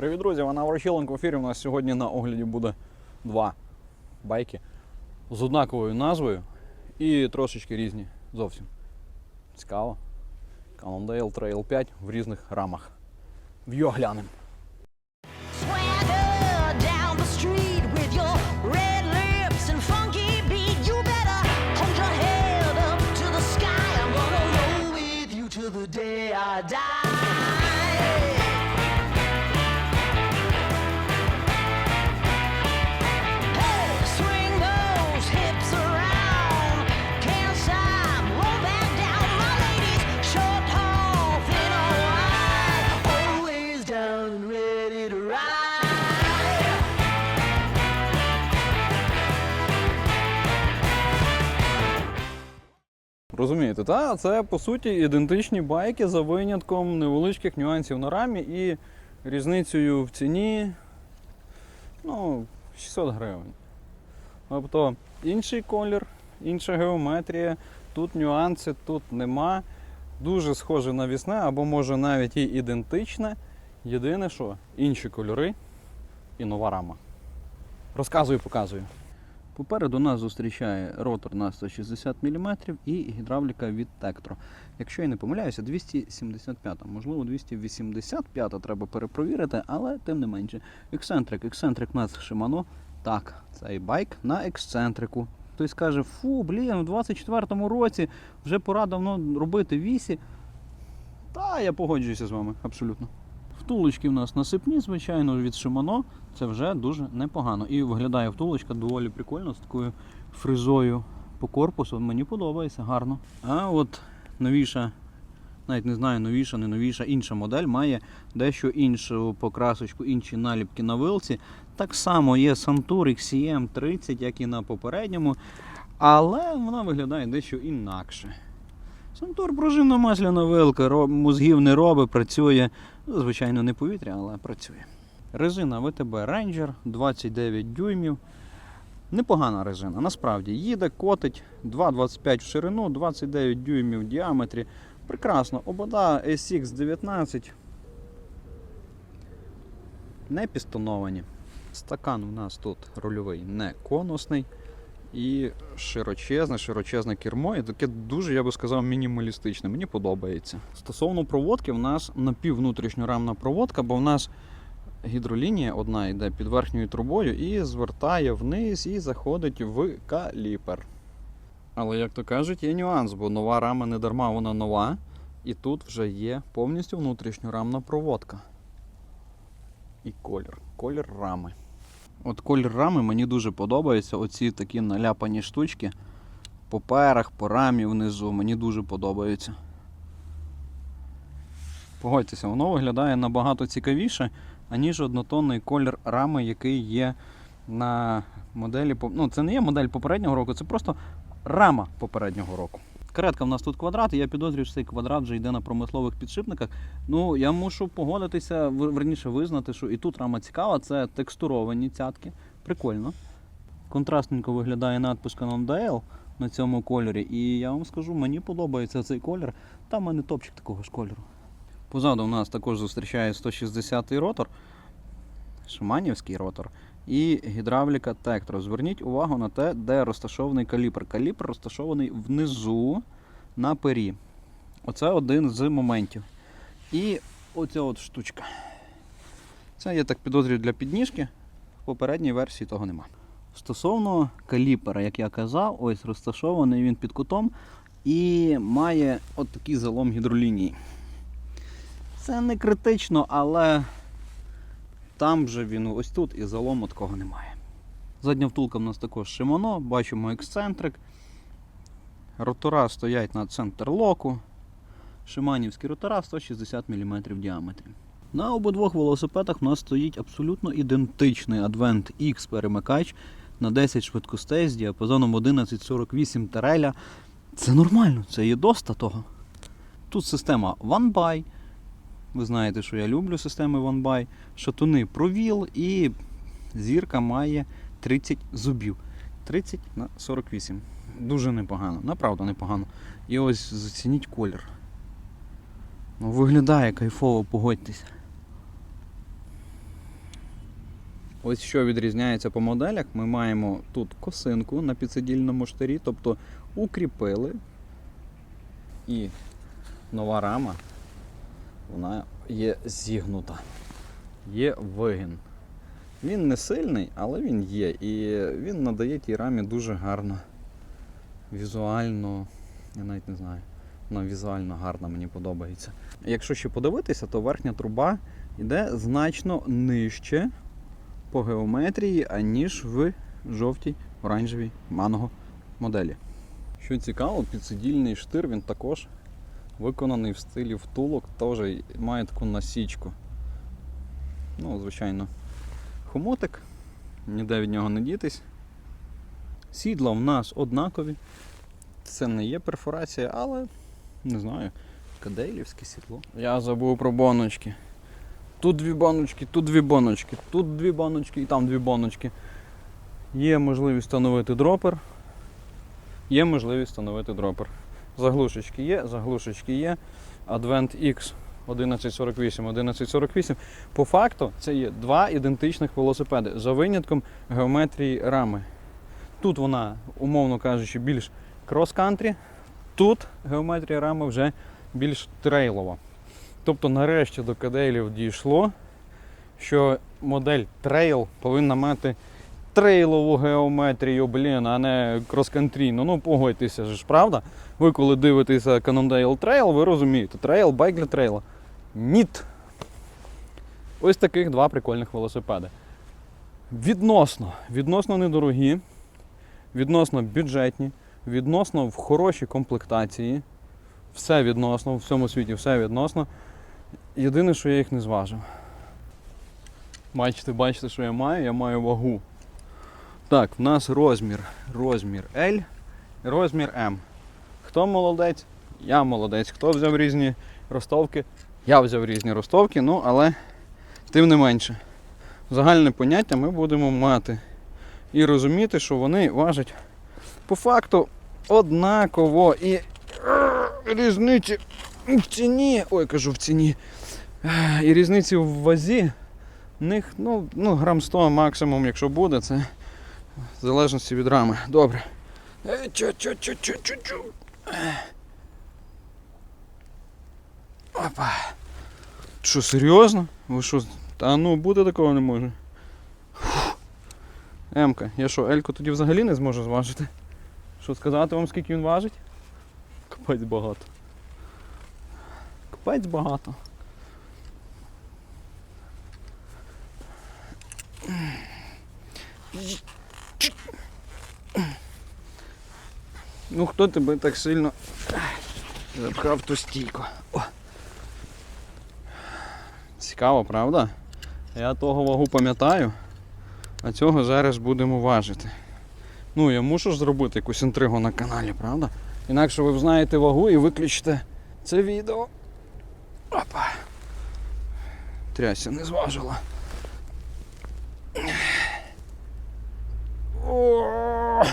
Привіт, друзі! Вона Ворочиленко в ефірі. У нас сьогодні на огляді буде два байки з однаковою назвою і трошечки різні зовсім. Цікаво. Cannondale Trail 5 в різних рамах. В'йо глянемо. Swagger down and ready to ride. Розумієте, та? це по суті ідентичні байки за винятком невеличких нюансів на рамі і різницею в ціні ну, 600 гривень. Тобто інший колір, інша геометрія, тут нюанси, тут нема. Дуже схоже на вісне, або може навіть і ідентичне. Єдине, що інші кольори і нова рама. Розказую, показую. Попереду нас зустрічає ротор на 160 мм і гідравліка від Tektro. Якщо я не помиляюся, 275, можливо, 285 треба перепровірити, але тим не менше. Ексцентрик, ексцентрик нас Shimano. Так, цей байк на ексцентрику. Хтось каже, фу, блін, у 24-му році вже пора давно робити вісі. Та я погоджуюся з вами, абсолютно. Втулочки в нас насипні, звичайно, від Shimano. Це вже дуже непогано. І виглядає втулочка доволі прикольно з такою фризою по корпусу. Мені подобається гарно. А от новіша, навіть не знаю, новіша, не новіша, інша модель має дещо іншу покрасочку, інші наліпки на вилці. Так само є Santur XCM 30, як і на попередньому, але вона виглядає дещо інакше. Сантур пружинно масляна вилка, ро- мозгів не робить, працює. Ну, Звичайно, не повітря, але працює. Резина ВТБ Ranger 29 дюймів. Непогана резина, насправді. Їде, котить 2,25 в ширину, 29 дюймів в діаметрі. Прекрасно. Обода SX19. Не пістоновані. Стакан у нас тут рульовий не конусний. І широчезне, широчезне кермо, і таке дуже, я би сказав, мінімалістичне. Мені подобається. Стосовно проводки, в нас напіввнутрішньорамна проводка, бо в нас гідролінія одна йде під верхньою трубою і звертає вниз і заходить в каліпер. Але, як то кажуть, є нюанс, бо нова рама не дарма вона нова, і тут вже є повністю внутрішньорамна проводка. І колір. Колір рами. От колір рами мені дуже подобається. Оці такі наляпані штучки. По перах, по рамі внизу. Мені дуже подобаються. Погодьтеся, воно виглядає набагато цікавіше, аніж однотонний колір рами, який є на моделі. Ну, це не є модель попереднього року, це просто рама попереднього року. Каретка в нас тут квадрат, і я підозрюю, що цей квадрат вже йде на промислових підшипниках. Ну, я мушу погодитися, верніше визнати, що і тут рама цікава, це текстуровані цятки. Прикольно. Контрастненько виглядає надпис Cannondale на цьому кольорі. І я вам скажу, мені подобається цей колір. Там в мене топчик такого ж кольору. Позаду у нас також зустрічає 160-й ротор, шиманівський ротор і гідравліка Tektro. Зверніть увагу на те, де розташований каліпр. Каліпр розташований внизу на пері. Оце один з моментів. І оця от штучка. Це я так підозрюю для підніжки. В попередній версії того нема. Стосовно каліпера, як я казав, ось розташований він під кутом і має от такий залом гідролінії. Це не критично, але там же він ось тут і залому такого немає. Задня втулка в нас також Shimano, бачимо ексцентрик. Ротора стоять на центр локу. Шиманівські ротора 160 мм в діаметрі. На обидвох велосипедах у нас стоїть абсолютно ідентичний Advent X перемикач на 10 швидкостей з діапазоном 1148 тареля. Це нормально, це є доста того. Тут система One By. Ви знаєте, що я люблю системи One By. Шатуни провіл і зірка має 30 зубів. 30 на 48. Дуже непогано, направду непогано. І ось зацініть колір. Ну, виглядає кайфово, погодьтесь. Ось що відрізняється по моделях. Ми маємо тут косинку на підсидільному штирі, тобто укріпили. І нова рама, вона є зігнута. Є вигін. Він не сильний, але він є. І він надає тій рамі дуже гарно. Візуально, я навіть не знаю. Вона візуально гарна, мені подобається. Якщо ще подивитися, то верхня труба йде значно нижче по геометрії, аніж в жовтій, оранжевій манго моделі. Що цікаво, підсидільний штир він також виконаний в стилі втулок, теж має таку насічку. Ну, звичайно, хомутик, ніде від нього не дітись. Сідла в нас однакові. Це не є перфорація, але не знаю, кадейлівське сідло. Я забув про боночки. Тут дві баночки, тут дві баночки, тут дві баночки і там дві баночки. Є можливість встановити дропер. Є можливість встановити дропер. Заглушечки є, заглушечки є. Advent X 1148, 1148. По факту це є два ідентичних велосипеди за винятком геометрії рами. Тут вона, умовно кажучи, більш крос-кантрі, тут геометрія рами вже більш трейлова. Тобто нарешті до каделів дійшло, що модель трейл повинна мати трейлову геометрію, блін, а не крос-кантрійну. Ну погодьтеся ж, правда? Ви коли дивитеся Cannondale Trail, ви розумієте, трейл, байк для трейла. Ніт. Ось таких два прикольних велосипеди. Відносно, відносно недорогі, відносно бюджетні, відносно в хорошій комплектації. Все відносно, в всьому світі все відносно. Єдине, що я їх не зважив. Бачите, бачите, що я маю? Я маю вагу. Так, в нас розмір. Розмір L, розмір М. Хто молодець? Я молодець. Хто взяв різні ростовки? Я взяв різні ростовки, ну але тим не менше. Загальне поняття ми будемо мати. І розуміти, що вони важать по факту однаково. І різниці в ціні. Ой, кажу в ціні. І різниці в вазі. В них ну, ну, грам 100 максимум, якщо буде, це в залежності від рами. Добре. Е. Опа. Що, серйозно? Ви що? Та ну буде такого не може. Емка, я що, Ельку тоді взагалі не зможу зважити? Що сказати вам, скільки він важить? Капець багато. Капець багато. Ну хто тебе так сильно запхав ту стійку? О. Цікаво, правда? Я того вагу пам'ятаю, а цього зараз будемо важити. Ну, я мушу ж зробити якусь інтригу на каналі, правда? Інакше ви знаєте вагу і виключите це відео. Опа. Тряся не зважила. О!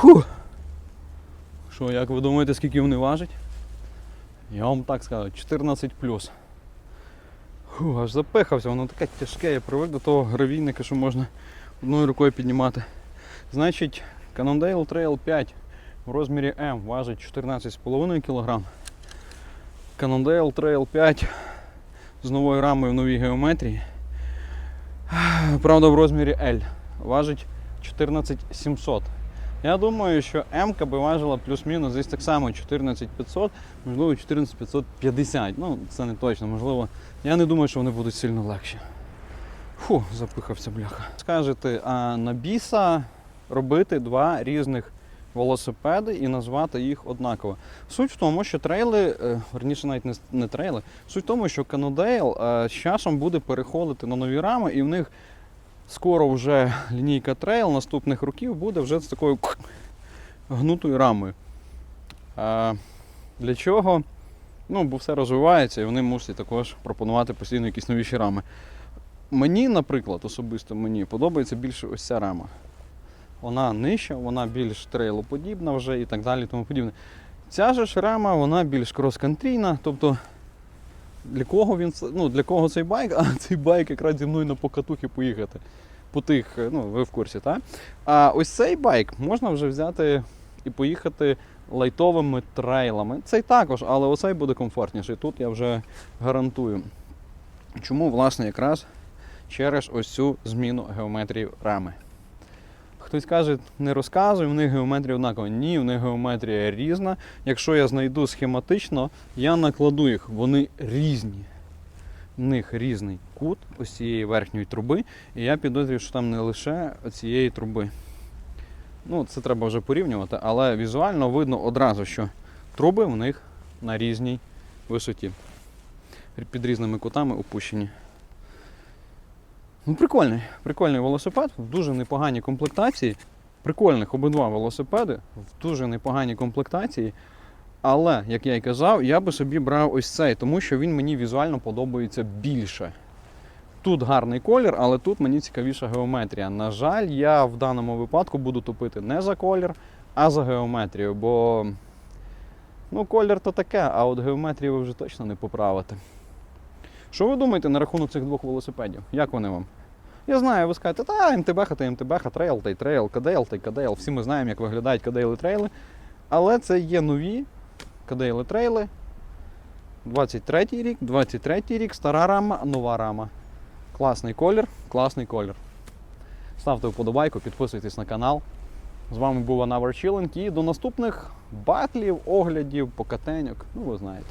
Фух. Що, як ви думаєте, скільки вони важать? Я вам так скажу, 14 плюс. Аж запихався, воно таке тяжке, я привик до того гравійника, що можна одною рукою піднімати. Значить, Cannondale Trail 5 в розмірі М важить 14,5 кг. Cannondale Trail 5 з новою рамою в новій геометрії. Правда, в розмірі L важить 14700. Я думаю, що М би важила плюс-мінус десь так само 14500, можливо 14550. Ну, це не точно, можливо. Я не думаю, що вони будуть сильно легші. Фу, запихався бляха. Скажете, а на біса робити два різних велосипеди і назвати їх однаково. Суть в тому, що трейли, е, верніше навіть не, не трейли, суть в тому, що е, з часом буде переходити на нові рами, і в них скоро вже лінійка трейл наступних років буде вже з такою гнутою рамою. А, для чого? Ну, бо все розвивається і вони мусять також пропонувати постійно якісь новіші рами. Мені, наприклад, особисто мені подобається більше ось ця рама. вона нижча, вона більш трейлоподібна вже і так далі. Тому подібне. Ця же ж рама, вона більш крос-кантрійна, тобто для кого він ну, для кого цей байк, а цей байк якраз зі мною на покатухи поїхати. По тих, е, ну, ви в курсі, так? А ось цей байк можна вже взяти і поїхати лайтовими трейлами. Цей також, але оцей буде комфортніший. Тут я вже гарантую. Чому, власне, якраз через ось цю зміну геометрії рами. Хтось каже, не розказуй, в них геометрія однакова. Ні, в них геометрія різна. Якщо я знайду схематично, я накладу їх, вони різні. В них різний кут ось цієї верхньої труби, і я підозрюю, що там не лише цієї труби. Ну, це треба вже порівнювати, але візуально видно одразу, що труби в них на різній висоті. Під різними кутами опущені. Ну, прикольний, прикольний велосипед в дуже непоганій комплектації. Прикольних обидва велосипеди в дуже непоганій комплектації. Але, як я й казав, я би собі брав ось цей, тому що він мені візуально подобається більше. Тут гарний колір, але тут мені цікавіша геометрія. На жаль, я в даному випадку буду топити не за колір, а за геометрію, бо ну, колір то таке, а от геометрію ви вже точно не поправите. Що ви думаєте на рахунок цих двох велосипедів? Як вони вам? Я знаю, ви скажете, та МТБ, та МТБ, трейл та й трейл, КДЛ та й КДЛ. Всі ми знаємо, як виглядають і трейли. Але це є нові і трейли. 23 рік, 23 рік, стара рама, нова рама. Класний колір, класний колір. Ставте вподобайку, підписуйтесь на канал. З вами був Анавар Чіленк і до наступних батлів, оглядів, покатеньок. Ну, ви знаєте.